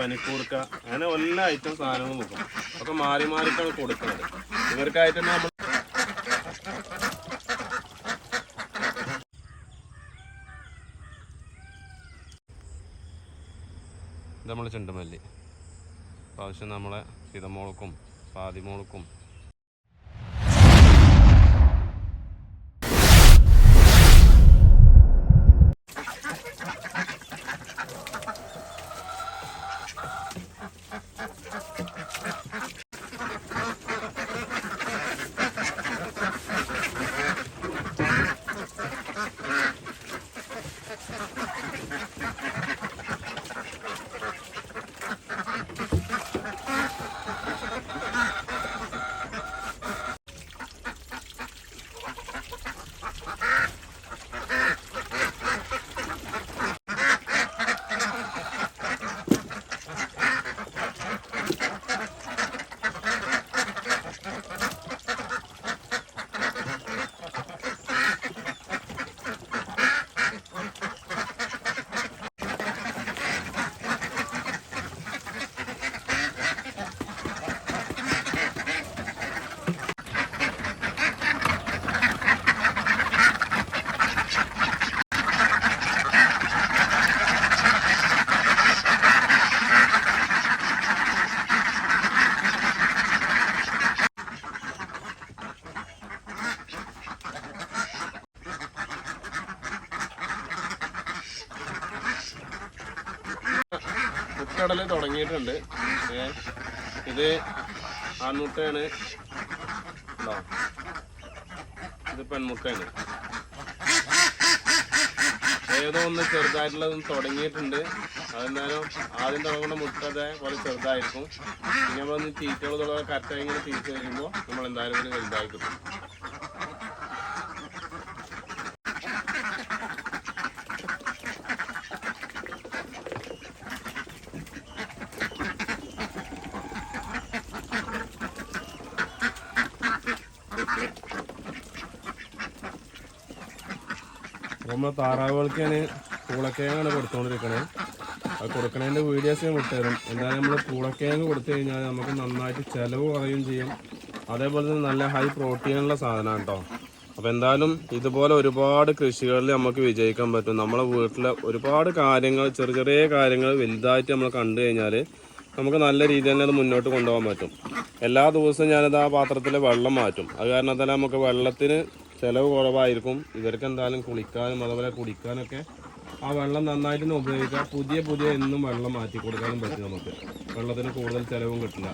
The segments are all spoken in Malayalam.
പനിക്കൂർക്ക അങ്ങനെ എല്ലാ ഐറ്റം സാധനങ്ങളും നോക്കും ഒക്കെ മാറി മാറിയിട്ടാണ് കൊടുക്കുന്നത്. ഇവർക്കായിട്ട് തന്നെ നമ്മൾ നമ്മൾ ചെണ്ടുമല്ലി. പ്രാവശ്യം നമ്മളെ സീതമോൾക്കും പാതിമോൾക്കും മുട്ടടൽ തുടങ്ങിയിട്ടുണ്ട്. ഇത് ആൺമുട്ടയാണ്. ഉണ്ടോ ഇത് പെൺമുട്ടയാണ്. ഏതോ ഒന്ന് ചെറുതായിട്ടുള്ളതും തുടങ്ങിയിട്ടുണ്ട്. അതെന്തായാലും ആദ്യം തുടങ്ങുന്ന മുട്ട അതേപോലെ ചെറുതായിരിക്കും. പിന്നെ നമ്മളൊന്ന് തീറ്റകൾ തുടങ്ങാൻ കറക്റ്റായി ഇങ്ങനെ തിരിച്ചു കഴിയുമ്പോൾ നമ്മൾ എന്തായാലും ഇതിന് വലുതായി കിട്ടും നമ്മൾ താറാവുകൾക്കാണ് പൂളക്കിഴങ്ങാണ് കൊടുത്തുകൊണ്ടിരിക്കണത് അത് കൊടുക്കണതിന്റെ വീഡിയോസ് ഞാൻ വിട്ടുതരും. എന്തായാലും നമ്മൾ പൂളക്കിഴങ്ങ് കൊടുത്തു കഴിഞ്ഞാൽ നമുക്ക് നന്നായിട്ട് ചിലവ് കുറയും ചെയ്യും. അതേപോലെ തന്നെ നല്ല ഹൈ പ്രോട്ടീനുള്ള സാധനമാണ് കേട്ടോ അപ്പോൾ എന്തായാലും ഇതുപോലെ ഒരുപാട് കൃഷികളിൽ നമുക്ക് വിജയിക്കാൻ പറ്റും. നമ്മളെ വീട്ടിലെ ഒരുപാട് കാര്യങ്ങൾ ചെറിയ ചെറിയ കാര്യങ്ങൾ വലുതായിട്ട് നമ്മൾ കണ്ടു കഴിഞ്ഞാൽ നമുക്ക് നല്ല രീതിയിൽ തന്നെ അത് മുന്നോട്ട് കൊണ്ടുപോകാൻ പറ്റും. എല്ലാ ദിവസവും ഞാനത് ആ പാത്രത്തിലെ വെള്ളം മാറ്റും. അത് കാരണത്താൽ നമുക്ക് വെള്ളത്തിന് ചിലവ് കുറവായിരിക്കും. ഇവർക്ക് എന്തായാലും കുളിക്കാനും അതുപോലെ കുടിക്കാനൊക്കെ ആ വെള്ളം നന്നായിട്ട് തന്നെ ഉപയോഗിക്കാം. പുതിയ പുതിയ എന്നും വെള്ളം മാറ്റി കൊടുക്കാനും പറ്റും നമുക്ക്. വെള്ളത്തിന് കൂടുതൽ ചിലവും കിട്ടില്ല.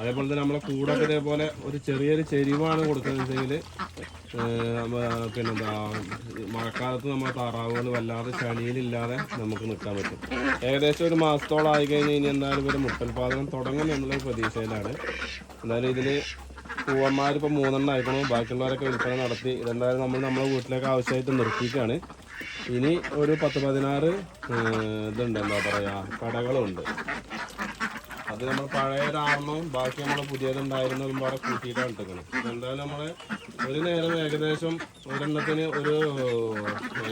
അതേപോലെ തന്നെ നമ്മളെ കൂടൊക്കെ ഇതേപോലെ ഒരു ചെറിയൊരു ചെരിവാണ് കൊടുക്കുന്നതെങ്കിൽ പിന്നെന്താ മഴക്കാലത്ത് നമ്മൾ താറാവുകൾ വല്ലാതെ ചളിയിലില്ലാതെ നമുക്ക് നിൽക്കാൻ പറ്റും. ഏകദേശം ഒരു മാസത്തോളം ആയി കഴിഞ്ഞ് ഇനി എന്തായാലും ഇവർ മുട്ടൽപാദനം തുടങ്ങും എന്നുള്ള പ്രതീക്ഷയിലാണ്. എന്തായാലും ഇതിൽ പൂവന്മാർ ഇപ്പോൾ മൂന്നെണ്ണം ആയിക്കണു. ബാക്കിയുള്ളവരൊക്കെ വിൽപ്പന നടത്തി. ഇതെന്തായാലും നമ്മൾ നമ്മുടെ വീട്ടിലേക്ക് ആവശ്യമായിട്ട് നിർത്തിയിട്ടാണ് ഇനി ഒരു പത്ത് പതിനാറ് ഇതുണ്ട്. എന്താ പറയുക കടകളുണ്ട്. അത് നമ്മൾ പഴയ ഒരാറിനും ബാക്കി നമ്മൾ പുതിയതുണ്ടായിരുന്നതും പാടെ കൂട്ടിയിട്ടാണ് എടുക്കുന്നത് എന്തായാലും നമ്മൾ ഒരു നേരം ഏകദേശം ഒരെണ്ണത്തിന് ഒരു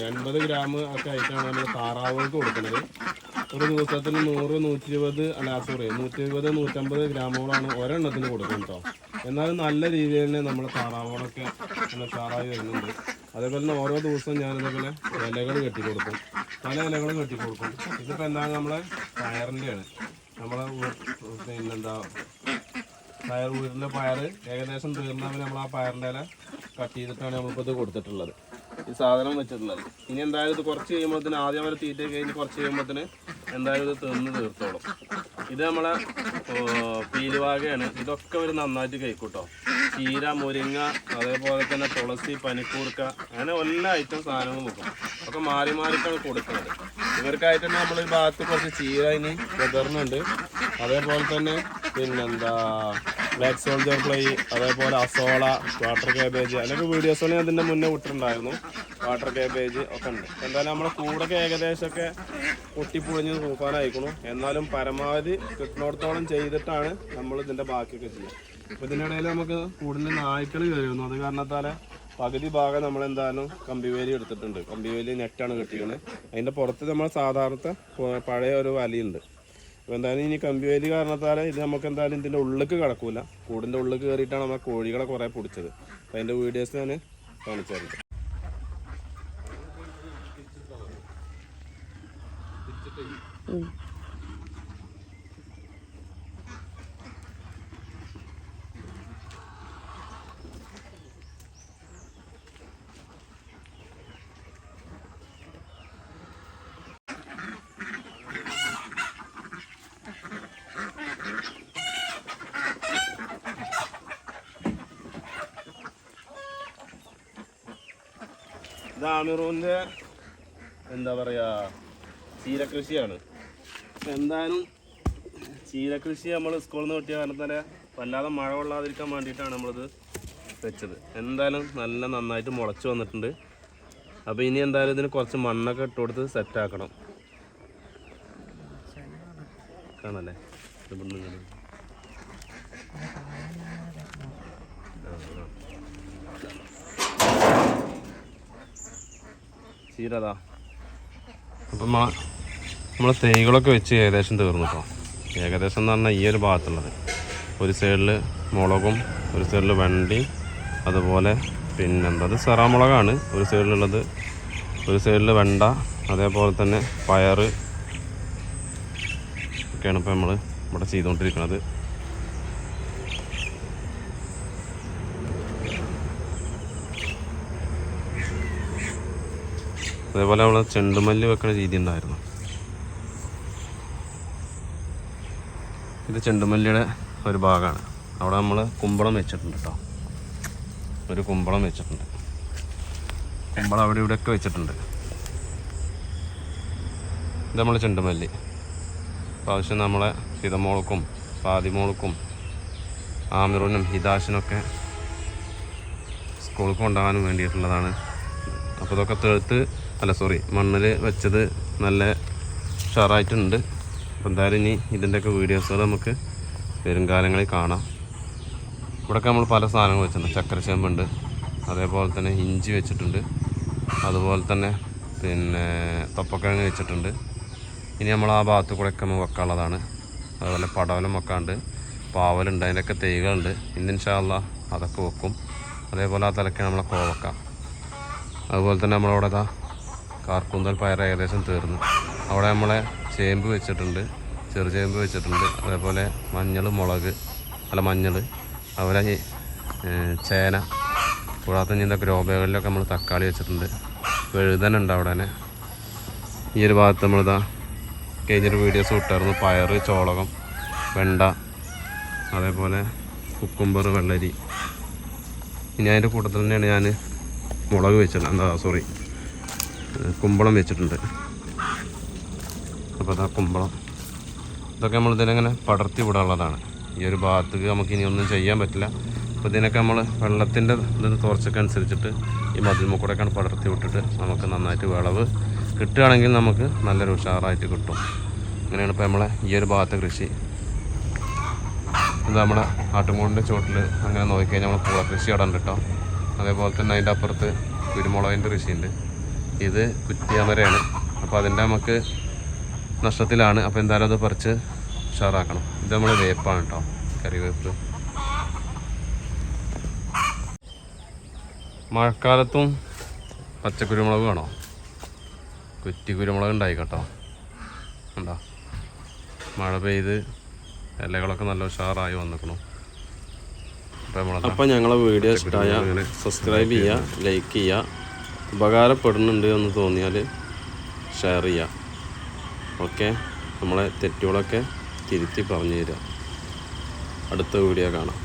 എൺപത് ഗ്രാം ഒക്കെ ആയിട്ടാണ് നമ്മൾ താറാവുകൾക്ക് കൊടുക്കുന്നത് ഒരു ദിവസത്തിന് നൂറ് നൂറ്റി ഇരുപത് അല്ല സോറി നൂറ്റി ഇരുപത് നൂറ്റമ്പത് ഗ്രാമുകളാണ് ഒരെണ്ണത്തിന് കൊടുക്കുന്നത് കേട്ടോ. എന്നാലും നല്ല രീതിയിൽ തന്നെ നമ്മൾ താറാവുകളൊക്കെ നമ്മൾ താറാവ് വരുന്നുണ്ട്. അതേപോലെ തന്നെ ഓരോ ദിവസവും ഞാൻ ഞാനിതേപോലെ ഇലകൾ കെട്ടി കൊടുക്കും പല ഇലകളും കെട്ടി കൊടുക്കും ഇതിപ്പോൾ എന്താണ് നമ്മളെ പയറിന്റെയാണ് നമ്മളെ പിന്നെന്താ പയർ വീടിന്റെ പയർ ഏകദേശം തീർന്നാൽ നമ്മൾ ആ പയറിന്റെ ഇല കട്ട് ചെയ്തിട്ടാണ് നമ്മളിപ്പോൾ ഇത് കൊടുത്തിട്ടുള്ളത്. ഈ സാധനം വെച്ചിട്ടുള്ളത്. ഇനി എന്തായാലും ഇത് കുറച്ച് കഴിയുമ്പോഴത്തേന് ആദ്യം വരെ തീറ്റ കഴിഞ്ഞ് കുറച്ച് കഴിയുമ്പോഴത്തേന് എന്തായാലും ഇത് തിന്ന് തീർത്തോളും. ഇത് നമ്മളെ പീലുവാകയാണ്. ഇതൊക്കെ ഒരു നന്നായിട്ട് കഴിക്കൂട്ടോ. ചീര മുരിങ്ങ അതേപോലെ തന്നെ തുളസി പനിക്കൂർക്ക അങ്ങനെ എല്ലാ ഐറ്റം സാധനങ്ങളും നോക്കും ഒക്കെ മാറി മാറിയിട്ടാണ് കൊടുക്കുന്നത്. ഇവർക്കായിട്ട് തന്നെ നമ്മൾ ഈ ഭാഗത്ത് കുറച്ച് ചീര ഇനി വിതറുന്നുണ്ട് അതേപോലെ തന്നെ പിന്നെന്താ ബ്ലാക്ക് സോൾജർ ഫ്ലൈ അതേപോലെ അസോള വാട്ടർ കാബേജ് അല്ലെങ്കിൽ വീഡിയോസുകൾ ഞാൻ അതിന്റെ മുന്നേ വിട്ടിട്ടുണ്ടായിരുന്നു. വാട്ടർ കേബേജ് ഒക്കെ ഉണ്ട്. എന്തായാലും നമ്മുടെ കൂടൊക്കെ ഏകദേശമൊക്കെ പൊട്ടിപ്പൊളിഞ്ഞ് തൂക്കാനായിക്കണു. എന്നാലും പരമാവധി കിട്ടുന്നിടത്തോളം ചെയ്തിട്ടാണ് നമ്മൾ ഇതിന്റെ ബാക്കിയൊക്കെ ചെയ്യുക അപ്പോൾ ഇതിനിടയിൽ നമുക്ക് കൂടുതൽ നായ്ക്കൾ കയറി വന്നു അത് കാരണത്താൽ പകുതി ഭാഗം നമ്മൾ എന്തായാലും കമ്പിവേലി എടുത്തിട്ടുണ്ട്. കമ്പിവേലി നെറ്റാണ് കിട്ടിയത് അതിന്റെ പുറത്ത് നമ്മൾ സാധാരണ പഴയ ഒരു വലയുണ്ട്. അപ്പോൾ എന്തായാലും ഇനി കമ്പി വേലി കാരണത്താൽ ഇത് നമുക്ക് എന്തായാലും ഇതിന്റെ ഉള്ളിലേക്ക് കിടക്കൂല. കൂടിന്റെ ഉള്ളിൽ കയറിയിട്ടാണ് നമ്മൾ കോഴികളെ കുറേ പിടിച്ചത്. അപ്പോൾ അതിന്റെ വീഡിയോസ് ഞാൻ കാണിച്ചു തരുന്നത് ഇത് ആമിറൂന്റെ എന്താ പറയുക ചീരകൃഷിയാണ്. എന്തായാലും ചീരകൃഷി നമ്മൾ സ്കൂളിൽ നിന്ന് കിട്ടിയ തന്നെ വല്ലാതെ മഴ കൊള്ളാതിരിക്കാൻ വേണ്ടിയിട്ടാണ് നമ്മളിത് വെച്ചത്. എന്തായാലും നല്ല നന്നായിട്ട് മുളച്ച് വന്നിട്ടുണ്ട്. അപ്പോൾ ഇനി എന്തായാലും ഇതിന് കുറച്ച് മണ്ണൊക്കെ ഇട്ട് കൊടുത്ത് സെറ്റാക്കണം കാണല്ലേ? ഇവിടുന്ന് ഇങ്ങനെ. ആ, ആ. ചീരതാ. അപ്പം നമ്മൾ തൈകളൊക്കെ വെച്ച് ഏകദേശം തീർന്നു കേട്ടോ ഏകദേശം എന്ന് പറഞ്ഞാൽ ഈ ഒരു ഭാഗത്തുള്ളത്. ഒരു സൈഡിൽ മുളകും ഒരു സൈഡിൽ വണ്ടി അതുപോലെ പിന്നെന്താ അത് സെറാമുളകാണ്. ഒരു സൈഡിലുള്ളത് ഒരു സൈഡിൽ വെണ്ട അതേപോലെ തന്നെ പയറ്. ഒക്കെയാണ് ഇപ്പോൾ നമ്മൾ ഇവിടെ ചെയ്തുകൊണ്ടിരിക്കുന്നത് അതേപോലെ നമ്മൾ ചെണ്ടുമല്ലി വെക്കുന്ന രീതി ഉണ്ടായിരുന്നു. ഇത് ചെണ്ടുമല്ലിയുടെ ഒരു ഭാഗമാണ് അവിടെ നമ്മൾ കുമ്പളം വെച്ചിട്ടുണ്ട് കേട്ടോ ഒരു കുമ്പളം വെച്ചിട്ടുണ്ട്. കുമ്പളം അവിടെ ഇവിടെയൊക്കെ വെച്ചിട്ടുണ്ട്. ഇത് നമ്മൾ ചെണ്ടുമല്ലി. പ്രാവശ്യം നമ്മളെ ഹിതമോൾക്കും പാതിമോൾക്കും ആമിറൂനും ഹിതാശിനൊക്കെ സ്കൂൾ കൊണ്ടുപോകാനും വേണ്ടിയിട്ടുള്ളതാണ്. അപ്പോൾ ഇതൊക്കെ തെഴുത്ത് അല്ല സോറി മണ്ണിൽ വെച്ചത് നല്ല ഉഷാറായിട്ടുണ്ട്. അപ്പോൾ എന്തായാലും ഇനി ഇതിന്റെയൊക്കെ വീഡിയോസുകൾ നമുക്ക് വരും കാലങ്ങളിൽ കാണാം. ഇവിടെയൊക്കെ നമ്മൾ പല സാധനങ്ങൾ വെച്ചിട്ടുണ്ട്. ചക്കരച്ചേമ്പുണ്ട് അതേപോലെ തന്നെ ഇഞ്ചി വെച്ചിട്ടുണ്ട് അതുപോലെ തന്നെ പിന്നെ തൊപ്പക്കിഴങ്ങ് വെച്ചിട്ടുണ്ട്. ഇനി നമ്മൾ ആ ഭാഗത്ത് കൂടെ ഒക്കെ വെക്കാനുള്ളതാണ്. അതുപോലെ പടവലം വെക്കാണ്ട് പാവലുണ്ട് അതിന്റെയൊക്കെ തൈകളുണ്ട്. ഇന്ത്യൻ ഷാള്ള അതൊക്കെ വെക്കും. അതേപോലെ ആ തലക്കാണ് നമ്മളെ കോവക്ക. അതുപോലെ തന്നെ നമ്മളവിടെ കാർക്കൂന്തൽ പയർ ഏകദേശം തീർന്നു. അവിടെ നമ്മളെ ചേമ്പ് വെച്ചിട്ടുണ്ട് ചെറു ചേമ്പ് വെച്ചിട്ടുണ്ട്. അതേപോലെ മഞ്ഞൾ മുളക് അല്ല മഞ്ഞൾ അതുപോലെ ചേന കൂടാതെ ഇനി ഗ്രോ ബാഗുകളിലൊക്കെ നമ്മൾ തക്കാളി വെച്ചിട്ടുണ്ട്. വഴുതനുണ്ട് അവിടെ തന്നെ ഈ ഒരു ഭാഗത്ത് നമ്മളിതാ കഴിഞ്ഞൊരു വീഡിയോസ് വിട്ടായിരുന്നു പയർ ചോളകം വെണ്ട അതേപോലെ കുക്കുംബർ വെള്ളരി. ഇനി അതിന്റെ കൂട്ടത്തിൽ തന്നെയാണ് ഞാൻ മുളക് വെച്ചിട്ടുണ്ട് എന്താ സോറി കുമ്പളം വെച്ചിട്ടുണ്ട്. അപ്പോൾ അതാ കുമ്പളം. ഇതൊക്കെ നമ്മൾ ഇതിനങ്ങനെ പടർത്തി വിടാനുള്ളതാണ്. ഈ ഒരു ഭാഗത്തേക്ക് നമുക്ക് ഇനി ഒന്നും ചെയ്യാൻ പറ്റില്ല. അപ്പോൾ ഇതിനൊക്കെ നമ്മൾ വെള്ളത്തിന്റെ ഇതിന് തുറച്ചൊക്കെ അനുസരിച്ചിട്ട് ഈ മതിൽമ കൂടെയൊക്കെയാണ് പടർത്തി വിട്ടിട്ട് നമുക്ക് നന്നായിട്ട് വിളവ് കിട്ടുകയാണെങ്കിൽ നമുക്ക് നല്ലൊരു ഉഷാറായിട്ട് കിട്ടും. അങ്ങനെയാണ് ഇപ്പോൾ നമ്മളെ ഈ ഒരു ഭാഗത്തെ കൃഷി. ഇത് നമ്മുടെ ആട്ടുമൂടിന്റെ ചുവട്ടിൽ അങ്ങനെ നോക്കിക്കഴിഞ്ഞാൽ നമ്മൾ പൂള കൃഷി ഇടണ്ട് കേട്ടോ അതേപോലെ തന്നെ അതിന്റെ അപ്പുറത്ത് കുരുമുളകിന്റെ കൃഷിയുണ്ട്. ഇത് കുറ്റിയാമരയാണ്. അപ്പോൾ അതിന്റെ നമുക്ക് നഷ്ടത്തിലാണ്. അപ്പോൾ എന്തായാലും അത് പറിച്ച് ഉഷാറാക്കണം. ഇത് നമ്മൾ വേപ്പാണ് കേട്ടോ കറിവേപ്പ് മഴക്കാലത്തും പച്ചക്കുരുമുളക് വേണോ? കുറ്റി കുരുമുളക് ഉണ്ടായി കേട്ടോ. ഉണ്ടോ മഴ പെയ്ത് ഇലകളൊക്കെ നല്ല ഉഷാറായി വന്നിക്കണു. അപ്പോൾ ഞങ്ങളെ വീഡിയോ ഇഷ്ടമായ സബ്സ്ക്രൈബ് ചെയ്യുക ലൈക്ക് ചെയ്യുക. ഉപകാരപ്പെടുന്നുണ്ട് എന്ന് തോന്നിയാൽ ഷെയർ ചെയ്യുക ഓക്കെ നമ്മളെ തെറ്റുകളൊക്കെ തിരുത്തി പറഞ്ഞു തരിക അടുത്ത വീഡിയോ കാണാം.